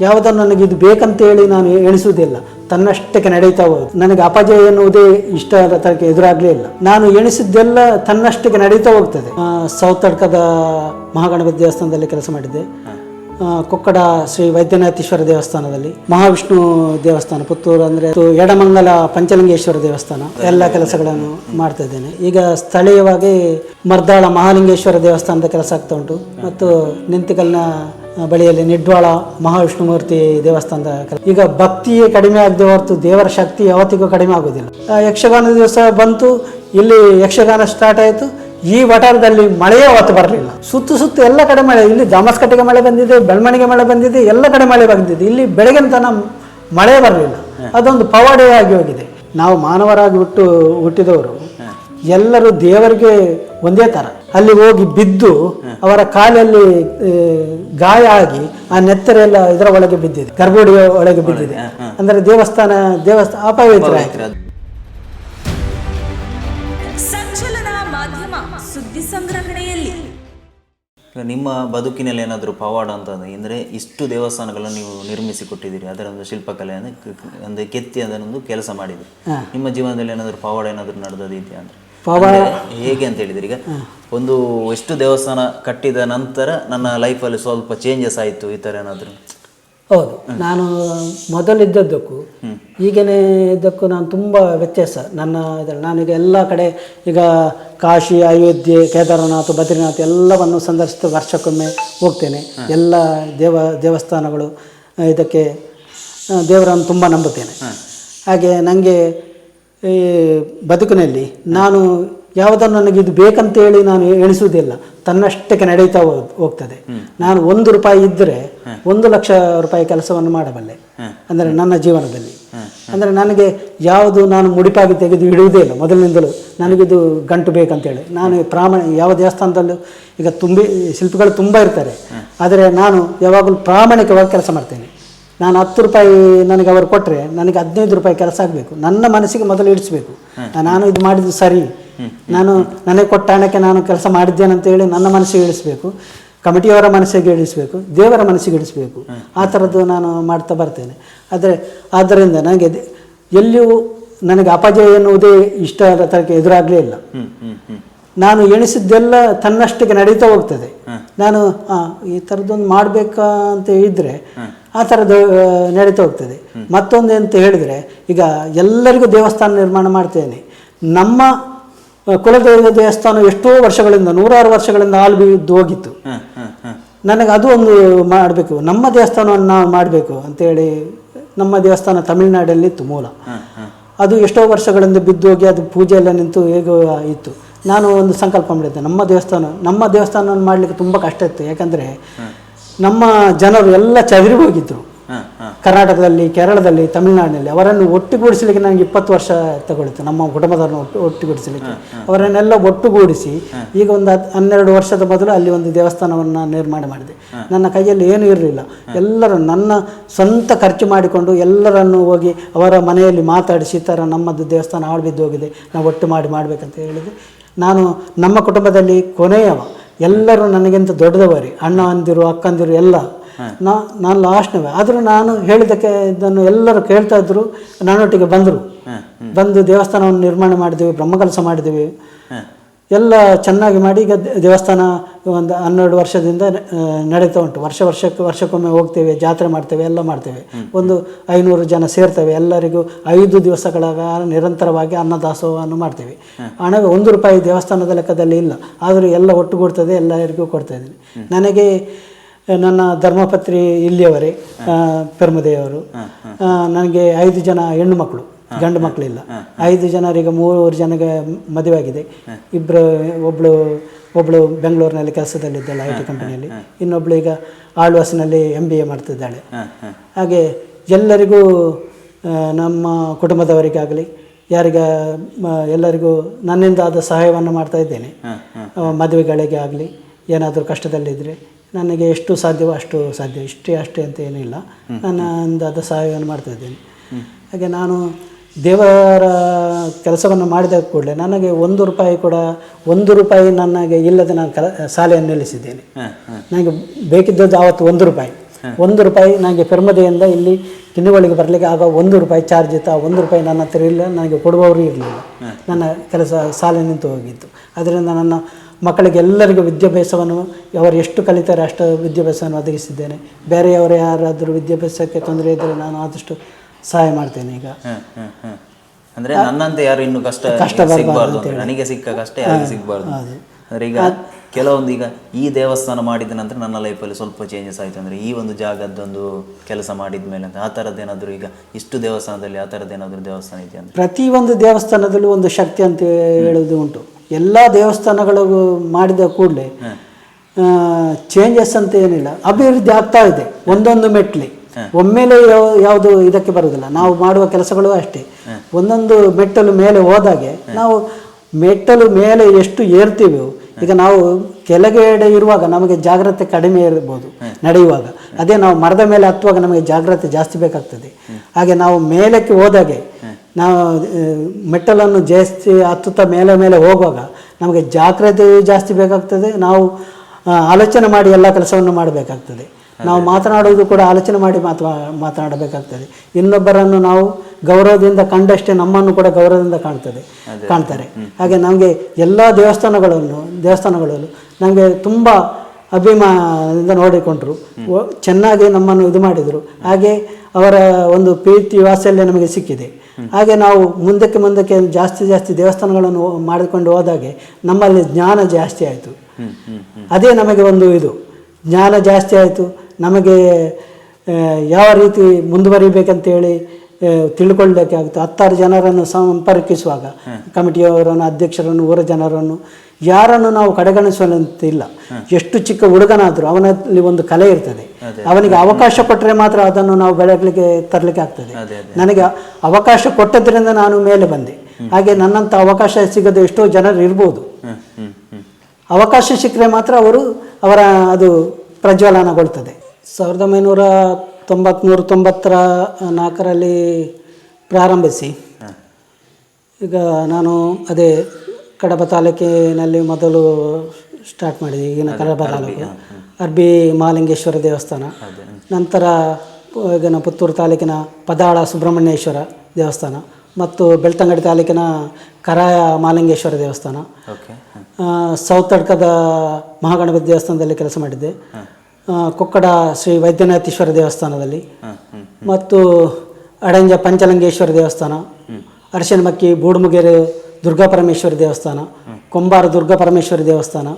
ಯಾವುದನ್ನು ನನಗೆ ಇದು ಬೇಕಂತ ಹೇಳಿ ನಾನು ಎಣಿಸುವುದಿಲ್ಲ. ತನ್ನಷ್ಟಕ್ಕೆ ನಡೀತಾ ಹೋಗುದು. ನನಗೆ ಅಪಜಯ ಎನ್ನುವುದೇ ಇಷ್ಟ ತರಕ್ಕೆ ಎದುರಾಗ್ಲೇ ಇಲ್ಲ. ನಾನು ಎಣಿಸಿದ್ದೆಲ್ಲ ತನ್ನಷ್ಟಕ್ಕೆ ನಡೀತಾ ಹೋಗ್ತದೆ. ಸೌತ್ ಅಡ್ಕದ ಮಹಾಗಣಪತಿ ದೇವಸ್ಥಾನದಲ್ಲಿ ಕೆಲಸ ಮಾಡಿದ್ದೆ. ಕೊಕ್ಕಡ ಶ್ರೀ ವೈದ್ಯನಾಥೇಶ್ವರ ದೇವಸ್ಥಾನದಲ್ಲಿ. ಮಹಾವಿಷ್ಣು ದೇವಸ್ಥಾನ, ಪುತ್ತೂರು ಅಂದರೆ ಎಡಮಂಗಲ ಪಂಚಲಿಂಗೇಶ್ವರ ದೇವಸ್ಥಾನ. ಎಲ್ಲ ಕೆಲಸಗಳನ್ನು ಮಾಡ್ತಾ ಇದ್ದೇನೆ. ಈಗ ಸ್ಥಳೀಯವಾಗಿ ಮರ್ದಾಳ ಮಹಾಲಿಂಗೇಶ್ವರ ದೇವಸ್ಥಾನದ ಕೆಲಸ ಆಗ್ತಾ ಉಂಟು. ಮತ್ತು ನಿಂತಿಕಲ್ನ ಬಳಿಯಲ್ಲಿ ನಿಡ್ವಾಳ ಮಹಾವಿಷ್ಣುಮೂರ್ತಿ ದೇವಸ್ಥಾನದ ಈಗ ಭಕ್ತಿಯೇ ಕಡಿಮೆ ಆಗದೆ ಹೊರತು ದೇವರ ಶಕ್ತಿ ಯಾವತ್ತಿಗೂ ಕಡಿಮೆ ಆಗೋದಿಲ್ಲ ಯಕ್ಷಗಾನ ದಿವಸ ಬಂತು ಇಲ್ಲಿ ಯಕ್ಷಗಾನ ಸ್ಟಾರ್ಟ್ ಆಯಿತು. ಈ ವಟಾರದಲ್ಲಿ ಮಳೆಯೇ ಅವತ್ತು ಬರಲಿಲ್ಲ. ಸುತ್ತು ಸುತ್ತು ಎಲ್ಲ ಕಡೆ ಮಳೆ. ಇಲ್ಲಿ ಜಾಮಸ್ಕಟ್ಟೆಗೆ ಮಳೆ ಬಂದಿದೆ ಬೆಳ್ಮಣಿಗೆ ಮಳೆ ಬಂದಿದೆ ಎಲ್ಲ ಕಡೆ ಮಳೆ ಬಂದಿದೆ. ಇಲ್ಲಿ ಬೆಳಗಿನ ತನ ಮಳೆ ಬರಲಿಲ್ಲ. ಅದೊಂದು ಪವಾಡೆಯಾಗಿ ಆಗಿ ಹೋಗಿದೆ. ನಾವು ಮಾನವರಾಗಿ ಹುಟ್ಟು ಹುಟ್ಟಿದವರು ಎಲ್ಲರೂ ದೇವರಿಗೆ ಒಂದೇ ಥರ. ಅಲ್ಲಿ ಹೋಗಿ ಬಿದ್ದು ಅವರ ಕಾಲಲ್ಲಿ ಗಾಯ ಆಗಿ ಆ ನೆತ್ತರೆ ಎಲ್ಲ ಇದರ ಒಳಗೆ ಬಿದ್ದಿದೆ. ಗರ್ಭಗುಡಿಯ ಒಳಗೆ ಬಿದ್ದಿದೆ. ಅಂದರೆ ದೇವಸ್ಥಾನ ದೇವಸ್ಥಾನ ಅಪವಿತ್ರ. ಆಯ್ತು ಸಂಚಲನ ಮಾಧ್ಯಮ ಸುದ್ದಿ ಸಂಗ್ರಹಣೆಯಲ್ಲಿ. ನಿಮ್ಮ ಬದುಕಿನಲ್ಲಿ ಏನಾದರೂ ಪವಾಡ ಅಂತ ಅಂದರೆ ಇಷ್ಟು ದೇವಸ್ಥಾನಗಳನ್ನು ನೀವು ನಿರ್ಮಿಸಿ ಕೊಟ್ಟಿದ್ದೀರಿ ಅದರ ಒಂದು ಶಿಲ್ಪಕಲೆ ಅಂದರೆ ಅಂದರೆ ಕೆತ್ತಿ ಅದನ್ನೊಂದು ಕೆಲಸ ಮಾಡಿದ್ರಿ ನಿಮ್ಮ ಜೀವನದಲ್ಲಿ ಏನಾದರೂ ಪವಾಡ ಏನಾದರೂ ನಡೆದದ್ದು ಇದೆಯಾ ಅಂದರೆ? ಪವಾಡ ಹೇಗೆ ಅಂತ ಹೇಳಿದ್ರೆ ಈಗ ಒಂದು ಎಷ್ಟು ದೇವಸ್ಥಾನ ಕಟ್ಟಿದ ನಂತರ ನನ್ನ ಲೈಫಲ್ಲಿ ಸ್ವಲ್ಪ ಚೇಂಜಸ್ ಆಯಿತು ಈ ಥರ ಏನಾದರೂ? ಹೌದು. ನಾನು ಮೊದಲಿದ್ದದ್ದಕ್ಕೂ ಈಗನೇ ಇದ್ದಕ್ಕೂ ನಾನು ತುಂಬ ವ್ಯತ್ಯಾಸ. ನನ್ನ ಇದರಲ್ಲಿ ನಾನೀಗ ಎಲ್ಲ ಕಡೆ ಈಗ ಕಾಶಿ ಅಯೋಧ್ಯೆ ಕೇದಾರನಾಥ್ ಬದ್ರಿನಾಥ್ ಎಲ್ಲವನ್ನು ಸಂದರ್ಶಿಸಿ ವರ್ಷಕ್ಕೊಮ್ಮೆ ಹೋಗ್ತೇನೆ. ಎಲ್ಲ ದೇವ ದೇವಸ್ಥಾನಗಳು ಇದಕ್ಕೆ ದೇವರನ್ನು ತುಂಬ ನಂಬುತ್ತೇನೆ. ಹಾಗೆ ನನಗೆ ಬದುಕಿನಲ್ಲಿ ನಾನು ಯಾವುದನ್ನು ನನಗೆ ಇದು ಬೇಕಂತೇಳಿ ನಾನು ಎಣಿಸುವುದಿಲ್ಲ. ತನ್ನಷ್ಟಕ್ಕೆ ನಡೀತಾ ಹೋಗ್- ಹೋಗ್ತದೆ. ನಾನು ಒಂದು ರೂಪಾಯಿ ಇದ್ದರೆ ಒಂದು ಲಕ್ಷ ರೂಪಾಯಿ ಕೆಲಸವನ್ನು ಮಾಡಬಲ್ಲೆ. ಅಂದರೆ ನನ್ನ ಜೀವನದಲ್ಲಿ. ಅಂದರೆ ನನಗೆ ಯಾವುದು ನಾನು ಮುಡಿಪಾಗಿ ತೆಗೆದು ಇಡುವುದೇ ಇಲ್ಲ. ಮೊದಲಿನಿಂದಲೂ ನನಗಿದು ಗಂಟು ಬೇಕಂತೇಳಿ. ನಾನು ಪ್ರಾಮಾಣ ಯಾವ ದೇವಸ್ಥಾನದಲ್ಲೂ ಈಗ ತುಂಬಿ ಶಿಲ್ಪಿಗಳು ತುಂಬ ಇರ್ತಾರೆ. ಆದರೆ ನಾನು ಯಾವಾಗಲೂ ಪ್ರಾಮಾಣಿಕವಾಗಿ ಕೆಲಸ ಮಾಡ್ತೇನೆ. ನಾನು ಹತ್ತು ರೂಪಾಯಿ ನನಗೆ ಅವರು ಕೊಟ್ಟರೆ ನನಗೆ ಹದಿನೈದು ರೂಪಾಯಿ ಕೆಲಸ ಆಗಬೇಕು. ನನ್ನ ಮನಸ್ಸಿಗೆ ಮೊದಲು ಇಡಿಸಬೇಕು. ನಾನು ಇದು ಮಾಡಿದ್ದು ಸರಿ. ನಾನು ನನಗೆ ಕೊಟ್ಟ ಹಣಕ್ಕೆ ನಾನು ಕೆಲಸ ಮಾಡಿದ್ದೇನೆ ಅಂತ ಹೇಳಿ ನನ್ನ ಮನಸ್ಸಿಗೆ ಇಳಿಸಬೇಕು ಕಮಿಟಿಯವರ ಮನಸ್ಸಿಗೆ ಇಳಿಸಬೇಕು ದೇವರ ಮನಸ್ಸಿಗೆ ಇಳಿಸಬೇಕು ಆ ಥರದ್ದು ನಾನು ಮಾಡ್ತಾ ಬರ್ತೇನೆ. ಆದರೆ ಆದ್ದರಿಂದ ನನಗೆ ಎಲ್ಲಿಯೂ ನನಗೆ ಅಪಜಯ ಎನ್ನುವುದೇ ಇಷ್ಟ ತರಕ್ಕೆ ಎದುರಾಗಲೇ ಇಲ್ಲ. ನಾನು ಎಣಿಸಿದ್ದೆಲ್ಲ ತನ್ನಷ್ಟಕ್ಕೆ ನಡೀತಾ ಹೋಗ್ತದೆ. ನಾನು ಈ ಥರದ್ದೊಂದು ಮಾಡಬೇಕಾ ಅಂತ ಇದ್ದರೆ ಆ ಥರದ್ದು ಆ, ನಡೀತಾ ಹೋಗ್ತದೆ. ಮತ್ತೊಂದು ಅಂತ ಹೇಳಿದರೆ ಈಗ ಎಲ್ಲರಿಗೂ ದೇವಸ್ಥಾನ ನಿರ್ಮಾಣ ಮಾಡ್ತೇನೆ. ನಮ್ಮ ಕುಲದೇವ ದೇವಸ್ಥಾನ ಎಷ್ಟೋ ವರ್ಷಗಳಿಂದ ನೂರಾರು ವರ್ಷಗಳಿಂದ ಹಾಲು ಬಿದ್ದು ಹೋಗಿತ್ತು. ನನಗೆ ಅದು ಒಂದು ಮಾಡಬೇಕು. ನಮ್ಮ ದೇವಸ್ಥಾನವನ್ನು ನಾವು ಮಾಡಬೇಕು ಅಂತೇಳಿ ನಮ್ಮ ದೇವಸ್ಥಾನ ತಮಿಳುನಾಡಲ್ಲಿ ಇತ್ತು ಮೂಲ ಅದು ಎಷ್ಟೋ ವರ್ಷಗಳಿಂದ ಬಿದ್ದು ಹೋಗಿ ಅದು ಪೂಜೆ ಎಲ್ಲ ನಿಂತು ಹೇಗೋ ಇತ್ತು. ನಾನು ಒಂದು ಸಂಕಲ್ಪ ಮಾಡಿದ್ದೆ. ನಮ್ಮ ದೇವಸ್ಥಾನ ನಮ್ಮ ದೇವಸ್ಥಾನವನ್ನು ಮಾಡಲಿಕ್ಕೆ ತುಂಬ ಕಷ್ಟ ಇತ್ತು. ಯಾಕಂದರೆ ನಮ್ಮ ಜನರು ಎಲ್ಲ ಚದುರಿ ಹೋಗಿದ್ರು. ಕರ್ನಾಟಕದಲ್ಲಿ ಕೇರಳದಲ್ಲಿ ತಮಿಳುನಾಡಿನಲ್ಲಿ. ಅವರನ್ನು ಒಟ್ಟುಗೂಡಿಸಲಿಕ್ಕೆ ನನಗೆ ಇಪ್ಪತ್ತು ವರ್ಷ ತಗೊಳ್ತು ನಮ್ಮ ಕುಟುಂಬದವರನ್ನು ಒಟ್ಟು ಒಟ್ಟುಗೂಡಿಸಲಿಕ್ಕೆ. ಅವರನ್ನೆಲ್ಲ ಒಟ್ಟುಗೂಡಿಸಿ ಈಗ ಒಂದು ಹನ್ನೆರಡು ವರ್ಷದ ಮೊದಲು ಅಲ್ಲಿ ಒಂದು ದೇವಸ್ಥಾನವನ್ನು ನಿರ್ಮಾಣ ಮಾಡಿದೆ. ನನ್ನ ಕೈಯಲ್ಲಿ ಏನೂ ಇರಲಿಲ್ಲ. ಎಲ್ಲರೂ ನನ್ನ ಸ್ವಂತ ಖರ್ಚು ಮಾಡಿಕೊಂಡು ಎಲ್ಲರನ್ನು ಹೋಗಿ ಅವರ ಮನೆಯಲ್ಲಿ ಮಾತಾಡಿಸಿ ಥರ ನಮ್ಮದು ದೇವಸ್ಥಾನ ಹಾಳು ಬಿದ್ದು ಹೋಗಿದೆ ನಾವು ಒಟ್ಟು ಮಾಡಿ ಮಾಡಬೇಕಂತ ಹೇಳಿದೆ. ನಾನು ನಮ್ಮ ಕುಟುಂಬದಲ್ಲಿ ಕೊನೆಯವ. ಎಲ್ಲರೂ ನನಗಿಂತ ದೊಡ್ಡದವರಿ ಅಣ್ಣ ಅಂದಿರು ಅಕ್ಕಂದಿರು ಎಲ್ಲ. ನಾ ನಾನು ಲಾಸ್ಟ್ನವೇ. ಆದರೂ ನಾನು ಹೇಳಿದ್ದಕ್ಕೆ ಇದನ್ನು ಎಲ್ಲರೂ ಕೇಳ್ತಾ ಇದ್ರು ನನ್ನೊಟ್ಟಿಗೆ ಬಂದರು. ಬಂದು ದೇವಸ್ಥಾನವನ್ನು ನಿರ್ಮಾಣ ಮಾಡಿದ್ವಿ ಬ್ರಹ್ಮಕಲಸ ಮಾಡಿದ್ವಿ. ಎಲ್ಲ ಚೆನ್ನಾಗಿ ಮಾಡಿ ಈಗ ದೇವಸ್ಥಾನ ಒಂದು ಹನ್ನೆರಡು ವರ್ಷದಿಂದ ನಡೀತಾ ಉಂಟು. ವರ್ಷ ವರ್ಷಕ್ಕೆ ವರ್ಷಕ್ಕೊಮ್ಮೆ ಹೋಗ್ತೇವೆ ಜಾತ್ರೆ ಮಾಡ್ತೇವೆ ಎಲ್ಲ ಮಾಡ್ತೇವೆ. ಒಂದು ಐನೂರು ಜನ ಸೇರ್ತೇವೆ. ಎಲ್ಲರಿಗೂ ಐದು ದಿವಸಗಳ ನಿರಂತರವಾಗಿ ಅನ್ನದಾಸೋಹವನ್ನು ಮಾಡ್ತೇವೆ. ಹಣ ಒಂದು ರೂಪಾಯಿ ದೇವಸ್ಥಾನದ ಲೆಕ್ಕದಲ್ಲಿ ಇಲ್ಲ. ಆದರೂ ಎಲ್ಲ ಒಟ್ಟುಗೂಡ್ತದೆ ಎಲ್ಲರಿಗೂ ಕೊಡ್ತಾ ಇದ್ದೀನಿ ನನಗೆ ನನ್ನ ಧರ್ಮಪತ್ರಿ ಇಲ್ಲಿಯವರೇ ಪೆರ್ಮುದೆಯವರು. ನನಗೆ ಐದು ಜನ ಹೆಣ್ಣು ಮಕ್ಕಳು. ಗಂಡು ಮಕ್ಕಳಿಲ್ಲ. ಐದು ಜನರಿಗೆ ಮೂರು ಜನಗೆ ಮದುವೆ ಆಗಿದೆ. ಇಬ್ಬರು ಒಬ್ಬಳು ಒಬ್ಬಳು ಬೆಂಗಳೂರಿನಲ್ಲಿ ಕೆಲಸದಲ್ಲಿದ್ದಾಳೆ ಐ ಟಿ ಕಂಪನಿಯಲ್ಲಿ. ಇನ್ನೊಬ್ಳು ಈಗ ಆಳ್ವಾಸಿನಲ್ಲಿ ಎಂ ಬಿ ಎ ಮಾಡ್ತಿದ್ದಾಳೆ. ಹಾಗೆ ಎಲ್ಲರಿಗೂ ನಮ್ಮ ಕುಟುಂಬದವರಿಗಾಗಲಿ ಯಾರಿಗ ಎಲ್ಲರಿಗೂ ನನ್ನಿಂದ ಆದ ಸಹಾಯವನ್ನು ಮಾಡ್ತಾ ಇದ್ದೇನೆ. ಮದುವೆಗಳಿಗೆ ಆಗಲಿ ಏನಾದರೂ ಕಷ್ಟದಲ್ಲಿದ್ದರೆ ನನಗೆ ಎಷ್ಟು ಸಾಧ್ಯವೋ ಅಷ್ಟು ಸಾಧ್ಯ. ಇಷ್ಟೇ ಅಷ್ಟೇ ಅಂತ ಏನಿಲ್ಲ. ನನ್ನಿಂದಾದ ಸಹಾಯವನ್ನು ಮಾಡ್ತಾ ಇದ್ದೇನೆ. ಹಾಗೆ ನಾನು ದೇವರ ಕೆಲಸವನ್ನು ಮಾಡಿದ ಕೂಡಲೇ ನನಗೆ ಒಂದು ರೂಪಾಯಿ ಕೂಡ ಒಂದು ರೂಪಾಯಿ ನನಗೆ ಇಲ್ಲದೆ ನಾನು ಕಲ ಶಾಲೆಯನ್ನು ನಿಲ್ಲಿಸಿದ್ದೇನೆ. ನನಗೆ ಬೇಕಿದ್ದದ್ದು ಆವತ್ತು ಒಂದು ರೂಪಾಯಿ. ಒಂದು ರೂಪಾಯಿ ನನಗೆ ಪೆರ್ಮದೆಯಿಂದ ಇಲ್ಲಿ ಕಿನ್ನುಗಳಿಗೆ ಬರಲಿಕ್ಕೆ ಆಗ ಒಂದು ರೂಪಾಯಿ ಚಾರ್ಜ್ ಇತ್ತು. ಆ ಒಂದು ರೂಪಾಯಿ ನನ್ನ ಹತ್ರ ಇಲ್ಲ ನನಗೆ ಕೊಡುವವರು ಇರಲಿಲ್ಲ. ನನ್ನ ಕೆಲಸ ಸಾಲೆ ನಿಂತು ಹೋಗಿತ್ತು. ಅದರಿಂದ ನನ್ನ ಮಕ್ಕಳಿಗೆ ಎಲ್ಲರಿಗೂ ವಿದ್ಯಾಭ್ಯಾಸವನ್ನು ಅವರು ಎಷ್ಟು ಕಲಿತಾರೆ ಅಷ್ಟು ವಿದ್ಯಾಭ್ಯಾಸವನ್ನು ಒದಗಿಸಿದ್ದೇನೆ. ಬೇರೆಯವರು ಯಾರಾದರೂ ವಿದ್ಯಾಭ್ಯಾಸಕ್ಕೆ ತೊಂದರೆ ಇದ್ದರೆ ನಾನು ಆದಷ್ಟು ಸಹಾಯ ಮಾಡ್ತೇನೆ ಈಗ. ಅಂದ್ರೆ ನನ್ನಂತೆ ಯಾರು ಇನ್ನು ಕಷ್ಟ ಸಿಗಬಾರ್ದು ಅಂತ ನನಗೆ ಸಿಕ್ಕ ಕಷ್ಟ ಯಾರಿಗೆ ಸಿಗಬಾರ್ದು? ಅಂದ್ರೆ ಈಗ ಕೆಲವೊಂದು ಈಗ ಈ ದೇವಸ್ಥಾನ ಮಾಡಿದ ನಂತರ ನನ್ನ ಲೈಫಲ್ಲಿ ಸ್ವಲ್ಪ ಚೇಂಜಸ್ ಆಯ್ತು. ಅಂದ್ರೆ ಈ ಒಂದು ಜಾಗದ್ದೊಂದು ಕೆಲಸ ಮಾಡಿದ ಮೇಲೆ ಅಂತ. ಆ ಥರದ್ದೇನಾದರೂ ಈಗ ಇಷ್ಟು ದೇವಸ್ಥಾನದಲ್ಲಿ ಆ ಥರದ್ದೇನಾದರೂ ದೇವಸ್ಥಾನ ಇದೆ ಅಂತ? ಪ್ರತಿಯೊಂದು ದೇವಸ್ಥಾನದಲ್ಲೂ ಒಂದು ಶಕ್ತಿ ಅಂತ ಹೇಳೋದು ಉಂಟು. ಎಲ್ಲ ದೇವಸ್ಥಾನಗಳು ಮಾಡಿದ ಕೂಡಲೇ ಚೇಂಜಸ್ ಅಂತ ಏನಿಲ್ಲ. ಅಭಿವೃದ್ಧಿ ಆಗ್ತಾ ಇದೆ ಒಂದೊಂದು ಮೆಟ್ಲಿ. ಒಮ್ಮೆಲೆ ಯಾವ- ಯಾವುದು ಇದಕ್ಕೆ ಬರುವುದಿಲ್ಲ. ನಾವು ಮಾಡುವ ಕೆಲಸಗಳು ಅಷ್ಟೇ. ಒಂದೊಂದು ಮೆಟ್ಟಲು ಮೇಲೆ ಹೋದಾಗೆ ನಾವು ಮೆಟ್ಟಲು ಮೇಲೆ ಎಷ್ಟು ಏರ್ತೀವೋ ಈಗ ನಾವು ಕೆಳಗಡೆ ಇರುವಾಗ ನಮಗೆ ಜಾಗ್ರತೆ ಕಡಿಮೆ ಇರ್ಬೋದು ನಡೆಯುವಾಗ. ಅದೇ ನಾವು ಮರದ ಮೇಲೆ ಹತ್ತುವಾಗ ನಮಗೆ ಜಾಗ್ರತೆ ಜಾಸ್ತಿ ಬೇಕಾಗ್ತದೆ. ಹಾಗೆ ನಾವು ಮೇಲಕ್ಕೆ ಹೋದಾಗೆ ನಾವು ಮೆಟ್ಟಲನ್ನು ಜಾಸ್ತಿ ಹತ್ತುತ್ತಾ ಮೇಲೆ ಮೇಲೆ ಹೋಗುವಾಗ ನಮಗೆ ಜಾಗ್ರತೆಯು ಜಾಸ್ತಿ ಬೇಕಾಗ್ತದೆ. ನಾವು ಆಲೋಚನೆ ಮಾಡಿ ಎಲ್ಲ ಕೆಲಸವನ್ನು ಮಾಡಬೇಕಾಗ್ತದೆ. ನಾವು ಮಾತನಾಡುವುದು ಕೂಡ ಆಲೋಚನೆ ಮಾಡಿ ಮಾತು ಮಾತನಾಡಬೇಕಾಗ್ತದೆ. ಇನ್ನೊಬ್ಬರನ್ನು ನಾವು ಗೌರವದಿಂದ ಕಂಡಷ್ಟೇ ನಮ್ಮನ್ನು ಕೂಡ ಗೌರವದಿಂದ ಕಾಣ್ತದೆ ಕಾಣ್ತಾರೆ. ಹಾಗೆ ನಮಗೆ ಎಲ್ಲ ದೇವಸ್ಥಾನಗಳನ್ನು ದೇವಸ್ಥಾನಗಳಲ್ಲೂ ನಮಗೆ ತುಂಬ ಅಭಿಮಾನದಿಂದ ನೋಡಿಕೊಂಡ್ರು. ಚೆನ್ನಾಗಿ ನಮ್ಮನ್ನು ಇದು ಮಾಡಿದರು. ಹಾಗೆ ಅವರ ಒಂದು ಪ್ರೀತಿ ವಾತ್ಸಲ್ಯ ನಮಗೆ ಸಿಕ್ಕಿದೆ. ಹಾಗೆ ನಾವು ಮುಂದಕ್ಕೆ ಮುಂದಕ್ಕೆ ಜಾಸ್ತಿ ಜಾಸ್ತಿ ದೇವಸ್ಥಾನಗಳನ್ನು ಮಾಡಿಕೊಂಡು ಹೋದಾಗೆ ನಮ್ಮಲ್ಲಿ ಜ್ಞಾನ ಜಾಸ್ತಿ ಆಯಿತು. ಅದೇ ನಮಗೆ ಒಂದು ಇದು. ಜ್ಞಾನ ಜಾಸ್ತಿ ಆಯಿತು. ನಮಗೆ ಯಾವ ರೀತಿ ಮುಂದುವರಿಬೇಕಂತೇಳಿ ತಿಳ್ಕೊಳ್ಳಲಿಕ್ಕೆ ಆಗುತ್ತೆ ಹತ್ತಾರು ಜನರನ್ನು ಸಂಪರ್ಕಿಸುವಾಗ ಕಮಿಟಿಯವರನ್ನು ಅಧ್ಯಕ್ಷರನ್ನು ಊರ ಜನರನ್ನು ಯಾರನ್ನು ನಾವು ಕಡೆಗಣಿಸುವಂತಿಲ್ಲ. ಎಷ್ಟು ಚಿಕ್ಕ ಹುಡುಗನಾದರೂ ಅವನಲ್ಲಿ ಒಂದು ಕಲೆ ಇರ್ತದೆ. ಅವನಿಗೆ ಅವಕಾಶ ಕೊಟ್ಟರೆ ಮಾತ್ರ ಅದನ್ನು ನಾವು ಬೆಳಗಲಿಕ್ಕೆ ತರಲಿಕ್ಕೆ ಆಗ್ತದೆ. ನನಗೆ ಅವಕಾಶ ಕೊಟ್ಟದ್ರಿಂದ ನಾನು ಮೇಲೆ ಬಂದೆ. ಹಾಗೆ ನನ್ನಂಥ ಅವಕಾಶ ಸಿಗದೆ ಎಷ್ಟೋ ಜನರು ಇರ್ಬೋದು. ಅವಕಾಶ ಸಿಕ್ಕರೆ ಮಾತ್ರ ಅವರು ಅವರ ಅದು ಪ್ರಜ್ವಲನಗೊಳ್ತದೆ. ಸಾವಿರದ ಒಂಬೈನೂರ ತೊಂಬತ್ತ್ಮೂರು ತೊಂಬತ್ತರ ನಾಲ್ಕರಲ್ಲಿ ಪ್ರಾರಂಭಿಸಿ. ಈಗ ನಾನು ಅದೇ ಕಡಬ ತಾಲೂಕಿನಲ್ಲಿ ಮೊದಲು ಸ್ಟಾರ್ಟ್ ಮಾಡಿದೆ ಈಗಿನ ಕಡಬ ತಾಲೂಕು. ಅರ್ಬಿ ಮಹಾಲಿಂಗೇಶ್ವರ ದೇವಸ್ಥಾನ. ನಂತರ ಈಗಿನ ಪುತ್ತೂರು ತಾಲೂಕಿನ ಪದಾಳ ಸುಬ್ರಹ್ಮಣ್ಯೇಶ್ವರ ದೇವಸ್ಥಾನ ಮತ್ತು ಬೆಳ್ತಂಗಡಿ ತಾಲೂಕಿನ ಕರಾಯ ಮಾಲಿಂಗೇಶ್ವರ ದೇವಸ್ಥಾನ. ಸೌತಡ್ಕದ ಮಹಾಗಣಪತಿ ದೇವಸ್ಥಾನದಲ್ಲಿ ಕೆಲಸ ಮಾಡಿದ್ದೆ. ಕೊಕ್ಕಡ ಶ್ರೀ ವೈದ್ಯನಾಥೇಶ್ವರ ದೇವಸ್ಥಾನದಲ್ಲಿ. ಮತ್ತು ಅಡಂಜ ಪಂಚಲಿಂಗೇಶ್ವರ ದೇವಸ್ಥಾನ ಅರಶಿನಮಕ್ಕಿ ಬೂಡುಮುಗೇರು ದುರ್ಗಾ ಪರಮೇಶ್ವರ ದೇವಸ್ಥಾನ ಕೊಂಬಾರ ದುರ್ಗಾ ಪರಮೇಶ್ವರಿ ದೇವಸ್ಥಾನ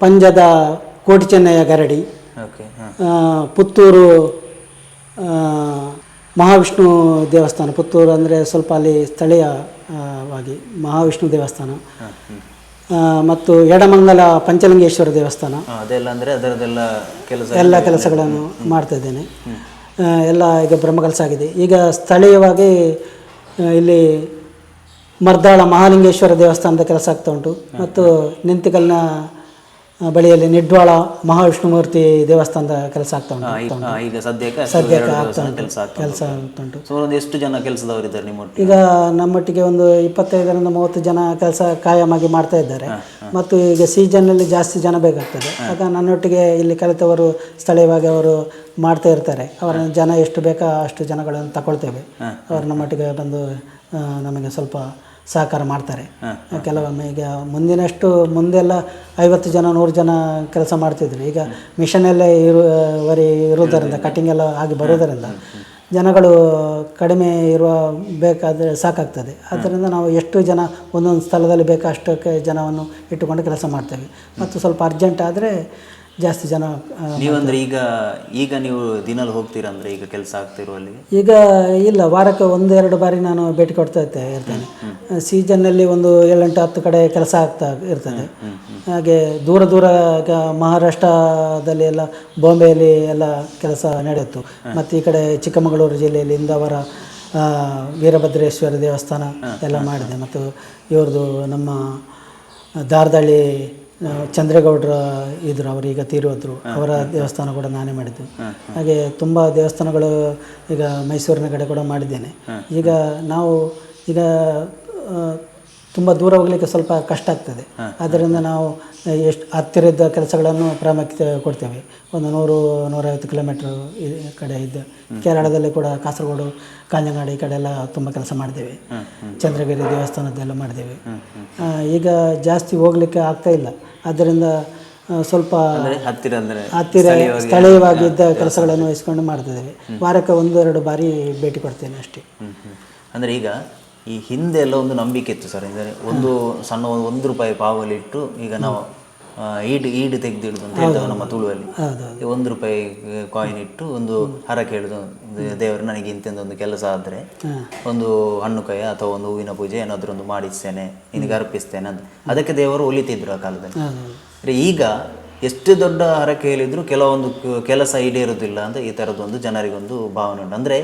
ಪಂಜದ ಕೋಟಿ ಚೆನ್ನಯ್ಯ ಗರಡಿ ಪುತ್ತೂರು ಮಹಾವಿಷ್ಣು ದೇವಸ್ಥಾನ. ಪುತ್ತೂರು ಅಂದರೆ ಸ್ವಲ್ಪ ಅಲ್ಲಿ ಸ್ಥಳೀಯವಾಗಿ ಮಹಾವಿಷ್ಣು ದೇವಸ್ಥಾನ. ಮತ್ತು ಎಡಮಂಗಲ ಪಂಚಲಿಂಗೇಶ್ವರ ದೇವಸ್ಥಾನ. ಅದೆಲ್ಲ ಅಂದರೆ ಕೆಲಸ ಎಲ್ಲ ಕೆಲಸಗಳನ್ನು ಮಾಡ್ತಾ ಇದ್ದೇನೆ. ಎಲ್ಲ ಈಗ ಬ್ರಹ್ಮಕಲಸ ಆಗಿದೆ ಈಗ ಸ್ಥಳೀಯವಾಗಿ ಇಲ್ಲಿ ಮರ್ದಾಳ ಮಹಾಲಿಂಗೇಶ್ವರ ದೇವಸ್ಥಾನದ ಕೆಲಸ ಆಗ್ತಾ ಉಂಟು. ಮತ್ತು ನಿಂತಿಕಲ್ನ ಬಳಿಯಲ್ಲಿ ನಿಡ್ವಾಳ ಮಹಾವಿಷ್ಣುಮೂರ್ತಿ ದೇವಸ್ಥಾನದ ಕೆಲಸ ಆಗ್ತಾ ಉಂಟು ಈಗ- ಸದ್ಯಕ್ಕೆ ಸದ್ಯಕ್ಕೆ ಎರಡು ಆಗ್ತಾ ಉಂಟು ಕೆಲಸ ಕೆಲಸ ಉಂಟು. ಎಷ್ಟು ಜನ ಕೆಲಸದವರಿದ್ದಾರೆ ನಿಮ್ಮ ಒಟ್ಟಿಗೆ? ಈಗ ನಮ್ಮೊಟ್ಟಿಗೆ ಒಂದು ಇಪ್ಪತ್ತೈದರಿಂದ ಮೂವತ್ತು ಜನ ಕೆಲಸ ಕಾಯಮಾಗಿ ಮಾಡ್ತಾ ಇದ್ದಾರೆ. ಮತ್ತು ಈಗ ಸೀಸನ್ನಲ್ಲಿ ಜಾಸ್ತಿ ಜನ ಬೇಕಾಗ್ತದೆ. ಆಗ ನನ್ನೊಟ್ಟಿಗೆ ಇಲ್ಲಿ ಕಲಿತವರು ಸ್ಥಳೀಯವಾಗಿ ಅವರು ಮಾಡ್ತಾ ಇರ್ತಾರೆ. ಅವರ ಜನ ಎಷ್ಟು ಬೇಕೋ ಅಷ್ಟು ಜನಗಳನ್ನು ತಗೊಳ್ತೇವೆ. ಅವರು ನಮ್ಮೊಟ್ಟಿಗೆ ಬಂದು ನಮಗೆ ಸ್ವಲ್ಪ ಸಹಕಾರ ಮಾಡ್ತಾರೆ. ಕೆಲವೊಮ್ಮೆ ಈಗ ಮುಂದಿನಷ್ಟು ಮುಂದೆಲ್ಲ ಐವತ್ತು ಜನ ನೂರು ಜನ ಕೆಲಸ ಮಾಡ್ತಿದ್ರು. ಈಗ ಮಿಷನಲ್ಲೇ ಇರುವರಿ ಇರುವುದರಿಂದ ಕಟಿಂಗ್ ಎಲ್ಲ ಆಗಿ ಬರೋದರಿಂದ ಜನಗಳು ಕಡಿಮೆ ಇರುವ ಬೇಕಾದರೆ ಸಾಕಾಗ್ತದೆ. ಆದ್ದರಿಂದ ನಾವು ಎಷ್ಟು ಜನ ಒಂದೊಂದು ಸ್ಥಳದಲ್ಲಿ ಬೇಕಾ ಅಷ್ಟಕ್ಕೆ ಜನವನ್ನು ಇಟ್ಟುಕೊಂಡು ಕೆಲಸ ಮಾಡ್ತೇವೆ. ಮತ್ತು ಸ್ವಲ್ಪ ಅರ್ಜೆಂಟ್ ಆದರೆ ಜಾಸ್ತಿ ಜನ ನೀವಂದ್ರೆ ಈಗ ಈಗ ನೀವು ದಿನಲ್ಲಿ ಹೋಗ್ತೀರಂದ್ರೆ ಈಗ ಕೆಲಸ ಆಗ್ತಿರುವಲ್ಲಿ ಈಗ ಇಲ್ಲ ವಾರಕ್ಕೆ ಒಂದೆರಡು ಬಾರಿ ನಾನು ಭೇಟಿ ಕೊಡ್ತಾ ಇರ್ತೆ ಇರ್ತೇನೆ. ಸೀಸನ್ನಲ್ಲಿ ಒಂದು ಏಳೆಂಟು ಹತ್ತು ಕಡೆ ಕೆಲಸ ಆಗ್ತಾ ಇರ್ತದೆ. ಹಾಗೆ ದೂರ ದೂರ ಈಗ ಮಹಾರಾಷ್ಟ್ರದಲ್ಲಿ ಎಲ್ಲ ಬಾಂಬೆಯಲ್ಲಿ ಎಲ್ಲ ಕೆಲಸ ನಡೆಯಿತು. ಮತ್ತು ಈ ಕಡೆ ಚಿಕ್ಕಮಗಳೂರು ಜಿಲ್ಲೆಯಲ್ಲಿ ಇಂದವರ ವೀರಭದ್ರೇಶ್ವರ ದೇವಸ್ಥಾನ ಎಲ್ಲ ಮಾಡಿದೆ. ಮತ್ತು ಇವ್ರದ್ದು ನಮ್ಮ ದಾರದಳ್ಳಿ ಚಂದ್ರೇಗೌಡರ ಇದ್ರು ಅವರು ಈಗ ತೀರೋದ್ರು ಅವರ ದೇವಸ್ಥಾನ ಕೂಡ ನಾನೇ ಮಾಡಿದ್ದು. ಹಾಗೆ ತುಂಬ ದೇವಸ್ಥಾನಗಳು ಈಗ ಮೈಸೂರಿನ ಕಡೆ ಕೂಡ ಮಾಡಿದ್ದೇನೆ. ಈಗ ನಾವು ಈಗ ತುಂಬ ದೂರ ಹೋಗ್ಲಿಕ್ಕೆ ಸ್ವಲ್ಪ ಕಷ್ಟ ಆಗ್ತದೆ. ಆದ್ದರಿಂದ ನಾವು ಎಷ್ಟು ಹತ್ತಿರದ ಕೆಲಸಗಳನ್ನು ಪ್ರಾಮುಖ್ಯತೆ ಕೊಡ್ತೇವೆ. ಒಂದು ನೂರು ನೂರೈವತ್ತು ಕಿಲೋಮೀಟ್ರ್ ಕಡೆ ಇದ್ದು ಕೇರಳದಲ್ಲಿ ಕೂಡ ಕಾಸರಗೋಡು ಕಾಂಜಂಗಾಡಿ ಈ ಕಡೆ ಎಲ್ಲ ತುಂಬ ಕೆಲಸ ಮಾಡಿದ್ದೇವೆ ಚಂದ್ರಗಿರಿ ದೇವಸ್ಥಾನದ್ದೆಲ್ಲ ಮಾಡಿದ್ದೇವೆ ಈಗ ಜಾಸ್ತಿ ಹೋಗ್ಲಿಕ್ಕೆ ಆಗ್ತಾ ಇಲ್ಲ. ಆದ್ದರಿಂದ ಸ್ವಲ್ಪ ಹತ್ತಿರ ಹತ್ತಿರ ಸ್ಥಳೀಯವಾಗಿದ್ದ ಕೆಲಸಗಳನ್ನು ವಹಿಸ್ಕೊಂಡು ಮಾಡ್ತಿದ್ದೇವೆ. ವಾರಕ್ಕೆ ಒಂದೆರಡು ಬಾರಿ ಭೇಟಿ ಕೊಡ್ತೇನೆ ಅಷ್ಟೇ. ಅಂದ್ರೆ ಈಗ ಈ ಹಿಂದೆ ಎಲ್ಲ ಒಂದು ನಂಬಿಕೆ ಇತ್ತು ಸರ್. ಅಂದರೆ ಒಂದು ಸಣ್ಣ ಒಂದು ಒಂದು ರೂಪಾಯಿ ಪಾವಲಿಟ್ಟು ಈಗ ನಾವು ಈಡು ಈಡು ತೆಗೆದಿಡುದು ಅಂತ ಹೇಳ್ತೇವೆ ನಮ್ಮ ತುಳುವಲ್ಲಿ. ಈ ಒಂದು ರೂಪಾಯಿ ಕಾಯಿನ್ ಇಟ್ಟು ಒಂದು ಹರ ಕೇಳುದು. ದೇವರು ನನಗೆ ಇಂತಿಂದ ಒಂದು ಕೆಲಸ ಆದರೆ ಒಂದು ಹಣ್ಣು ಕೈ ಅಥವಾ ಒಂದು ಹೂವಿನ ಪೂಜೆ ಏನಾದರೂ ಒಂದು ಮಾಡಿಸ್ತೇನೆ ನಿನಗೆ ಅರ್ಪಿಸ್ತೇನೆ ಅಂತ. ಅದಕ್ಕೆ ದೇವರು ಒಲಿತಿದ್ರು ಆ ಕಾಲದಲ್ಲಿ. ಈಗ ಎಷ್ಟು ದೊಡ್ಡ ಹರಕೆ ಹೇಳಿದ್ರು ಕೆಲವೊಂದು ಕೆಲಸ ಈಡೇರುವುದಿಲ್ಲ ಅಂತ ಈ ಥರದ್ದೊಂದು ಜನರಿಗೊಂದು ಭಾವನೆ ಉಂಟು. ಅಂದರೆ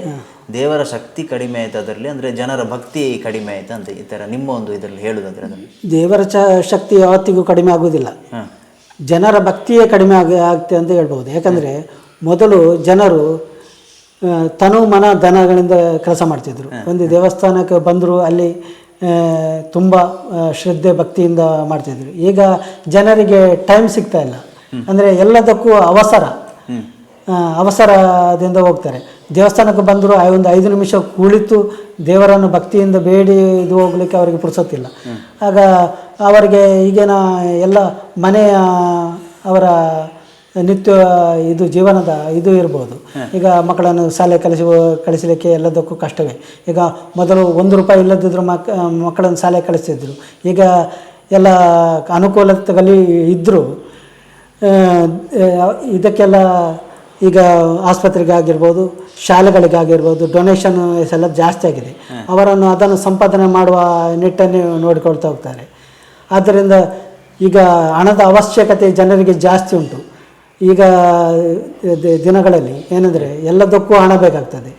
ದೇವರ ಶಕ್ತಿ ಕಡಿಮೆ ಆಯ್ತು ಅದರಲ್ಲಿ ಅಂದರೆ ಜನರ ಭಕ್ತಿ ಕಡಿಮೆ ಆಯ್ತು ಅಂತ ಈ ಥರ ನಿಮ್ಮ ಒಂದು ಇದರಲ್ಲಿ ಹೇಳುವುದಂದ್ರೆ ಅದನ್ನು. ದೇವರ ಚ ಶಕ್ತಿ ಯಾವತ್ತಿಗೂ ಕಡಿಮೆ ಆಗುವುದಿಲ್ಲ. ಜನರ ಭಕ್ತಿಯೇ ಕಡಿಮೆ ಆಗ ಆಗ್ತದೆ ಅಂತ ಹೇಳ್ಬೋದು. ಯಾಕಂದರೆ ಮೊದಲು ಜನರು ತನು ಮನ ದನಗಳಿಂದ ಕೆಲಸ ಮಾಡ್ತಿದ್ರು. ಒಂದು ದೇವಸ್ಥಾನಕ್ಕೆ ಬಂದರು ಅಲ್ಲಿ ತುಂಬ ಶ್ರದ್ಧೆ ಭಕ್ತಿಯಿಂದ ಮಾಡ್ತಿದ್ರು ಈಗ ಜನರಿಗೆ ಟೈಮ್ ಸಿಗ್ತಾ ಇಲ್ಲ. ಅಂದರೆ ಎಲ್ಲದಕ್ಕೂ ಅವಸರ. ಅವಸರದಿಂದ ಹೋಗ್ತಾರೆ. ದೇವಸ್ಥಾನಕ್ಕೆ ಆ ಒಂದು ಐದು ನಿಮಿಷ ಕುಳಿತು ದೇವರನ್ನು ಭಕ್ತಿಯಿಂದ ಬೇಡಿ ಇದು ಹೋಗ್ಲಿಕ್ಕೆ ಅವರಿಗೆ ಪುರ್ಸೊತ್ತಿಲ್ಲ. ಆಗ ಅವರಿಗೆ ಈಗಿನ ಎಲ್ಲ ಮನೆಯ ಅವರ ನಿತ್ಯ ಇದು ಜೀವನದ ಇದು ಇರ್ಬೋದು. ಈಗ ಮಕ್ಕಳನ್ನು ಶಾಲೆ ಕಲಿಸಿ ಕಳಿಸಲಿಕ್ಕೆ ಎಲ್ಲದಕ್ಕೂ ಕಷ್ಟವೇ. ಈಗ ಮೊದಲು ಒಂದು ರೂಪಾಯಿ ಇಲ್ಲದಿದ್ದರೂ ಮಕ್ ಮಕ್ಕಳನ್ನು ಶಾಲೆ ಕಳಿಸ್ತಿದ್ರು. ಈಗ ಎಲ್ಲ ಅನುಕೂಲತೆಗಳಲ್ಲಿ ಇದ್ದರೂ ಇದಕ್ಕೆಲ್ಲ ಈಗ ಆಸ್ಪತ್ರೆಗಾಗಿರ್ಬೋದು ಶಾಲೆಗಳಿಗಾಗಿರ್ಬೋದು ಡೊನೇಷನ್ ಎಲ್ಲ ಜಾಸ್ತಿ ಆಗಿದೆ. ಅವರನ್ನು ಅದನ್ನು ಸಂಪಾದನೆ ಮಾಡುವ ನಿಟ್ಟನ್ನು ನೋಡಿಕೊಳ್ತಾ ಹೋಗ್ತಾರೆ. ಆದ್ದರಿಂದ ಈಗ ಹಣದ ಅವಶ್ಯಕತೆ ಜನರಿಗೆ ಜಾಸ್ತಿ ಉಂಟು. ಈಗ ದಿನಗಳಲ್ಲಿ ಏನಂದರೆ ಎಲ್ಲದಕ್ಕೂ ಹಣ ಬೇಕಾಗ್ತದೆ.